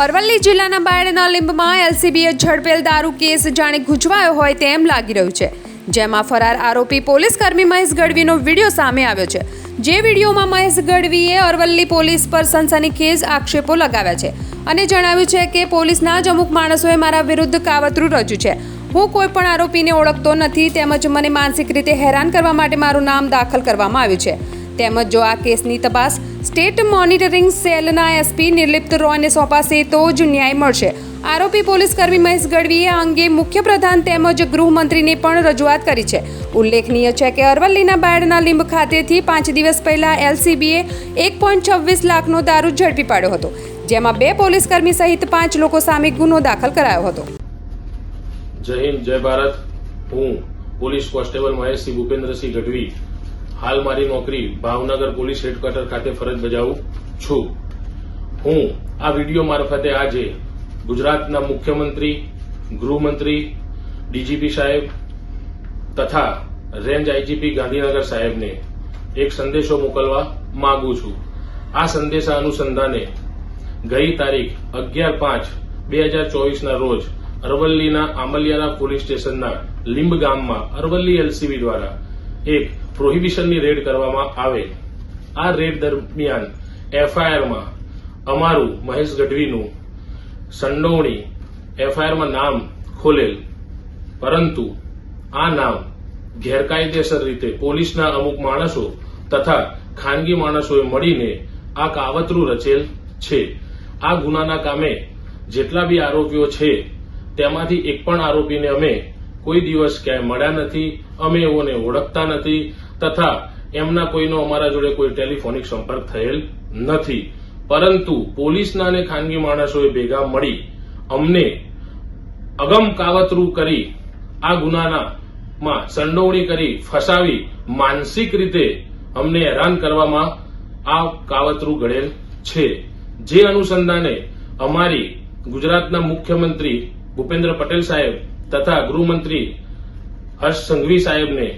અરવલ્લી જિલ્લાના બાયડના લીંબમાં એલસીબીએ ઝડપેલ દારૂ કેસ જાણે ગૂંચવાયો હોય તેમ લાગી રહ્યું છે. જેમાં ફરાર આરોપી પોલીસ કર્મી મહેશ ગઢવીનો વીડિયો સામે આવ્યો છે. જે વિડીયોમાં મહેશ ગઢવીએ અરવલ્લી પોલીસ પર સનસનીખેજ આક્ષેપો લગાવ્યા છે અને જણાવ્યું છે કે પોલીસના જ અમુક માણસોએ મારા વિરુદ્ધ કાવતરું રચ્યું છે. હું કોઈ પણ આરોપીને ઓળખતો નથી તેમજ મને માનસિક રીતે હેરાન કરવા માટે મારું નામ દાખલ કરવામાં આવ્યું છે. તેમજ જો આ કેસની તપાસ સ્ટેટ મોનિટરિંગ સેલના એસપી નિર્લિપ્ત રોયને સોંપાશે તો જ ન્યાય મળશે. આરોપી પોલીસ કર્મી મહેશ ગઢવીએ આ અંગે મુખ્યપ્રધાન તેમજ ગૃહમંત્રીને પણ રજૂઆત કરી છે. ઉલ્લેખનીય છે કે અરવલ્લીના બાયડના લીંબ ખાતેથી પાંચ દિવસ પહેલા એલસીબીએ એક પોઈન્ટ છવ્વીસ લાખનો દારૂ ઝડપી પાડ્યો હતો, જેમાં બે પોલીસકર્મી સહિત પાંચ લોકો સામે ગુનો દાખલ કરાયો હતો. જય હિન્દ, જય ભારત. હું પોલીસ કોન્સ્ટેબલ મહેશસિંહ ભૂપેન્દ્રસિંહ ગઢવી હાલ મારી નોકરી ભાવનગર પોલીસ હેડક્વાર્ટર ખાતે ફરજ બજાવું છું. હું આ વીડિયો મારફતે આજે ગુજરાતના મુખ્યમંત્રી, ગૃહમંત્રી, ડીજીપી સાહેબ તથા રેન્જ આઈજીપી ગાંધીનગર સાહેબને એક સંદેશો મોકલવા માંગુ છું. આ સંદેશા અનુસંધાને ગઈ તારીખ અગિયાર પાંચ બે હજાર ચોવીસના રોજ અરવલ્લીના આમલિયારા પોલીસ સ્ટેશનના લીંબ ગામમાં અરવલ્લી એલસીબી દ્વારા એક પ્રોહિબિશનની રેડ કરવામાં આવે. આ રેડ દરમિયાન એફઆઈઆરમાં અમારું મહેશ ગઢવીનું સંડોવણી એફઆઈઆરમાં નામ ખોલેલ. પરંતુ આ નામ ગેરકાયદેસર રીતે પોલીસના અમુક માણસો તથા ખાનગી માણસોએ મળીને આ કાવતરું રચેલ છે. આ ગુનાના કામે જેટલા બી આરોપીઓ છે, તેમાંથી એક પણ આરોપીને અમે કોઈ દિવસ ક્યાંય મળ્યા નથી, અમે એઓને ઓળખતા નથી, તથા એમના કોઈનો અમારા જોડે કોઈ ટેલિફોનિક સંપર્ક થયેલ નથી. પરંતુ પોલીસના અને ખાનગી માણસોએ ભેગા મળી અમને અગમ કાવતરું કરી, આ ગુનાના સંડોવણી કરી, ફસાવી, માનસિક રીતે અમને હેરાન કરવામાં આ કાવતરું ઘડેલ છે. જે અનુસંધાને અમારી ગુજરાતના મુખ્યમંત્રી ભૂપેન્દ્ર પટેલ સાહેબ તથા ગૃહમંત્રી હર્ષ સંઘવી સાહેબને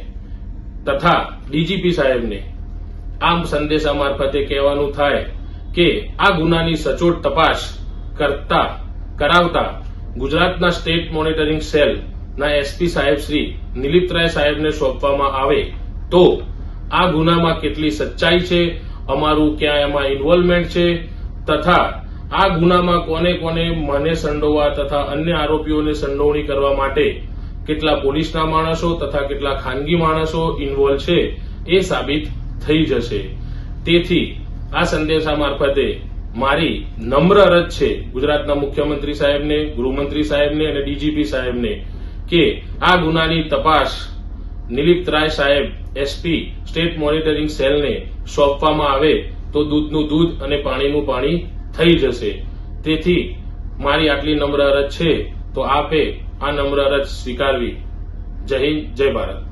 તથા ડીજીપી સાહેબને આમ સંદેશા મારફતે કહેવાનું થાય કે આ ગુનાની સચોટ તપાસ કરતા, કરાવતા ગુજરાતના સ્ટેટ મોનિટરિંગ સેલ ના એસપી સાહેબ શ્રી નિલિપ્તરાય સાહેબને સોંપવામાં આવે તો આ ગુનામાં કેટલી સચ્ચાઈ છે, અમારું ક્યાં એમાં ઇન્વોલ્વમેન્ટ છે, તથા આ ગુનામાં કોને કોને મને સંડોવા તથા અન્ય આરોપીઓને સંડોવણી કરવા માટે કેટલા પોલીસના માણસો તથા કેટલા ખાનગી માણસો ઇન્વોલ્વ છે એ સાબિત થઈ જશે. તેથી આ સંદેશા મારફતે મારી નમ્ર અરજ છે ગુજરાતના મુખ્યમંત્રી સાહેબને, ગૃહમંત્રી સાહેબને અને ડીજીપી સાહેબને કે આ ગુનાની તપાસ નિલીપ રાય સાહેબ, એસપી, સ્ટેટ મોનિટરિંગ સેલને સોંપવામાં આવે તો દૂધનું દૂધ અને પાણીનું પાણી થઈ જશે. તેથી મારી આટલી નમ્ર અરજ છે, તો આપે આ નમ્ર અરજ સ્વીકારવી. જય હિન્દ, જય ભારત.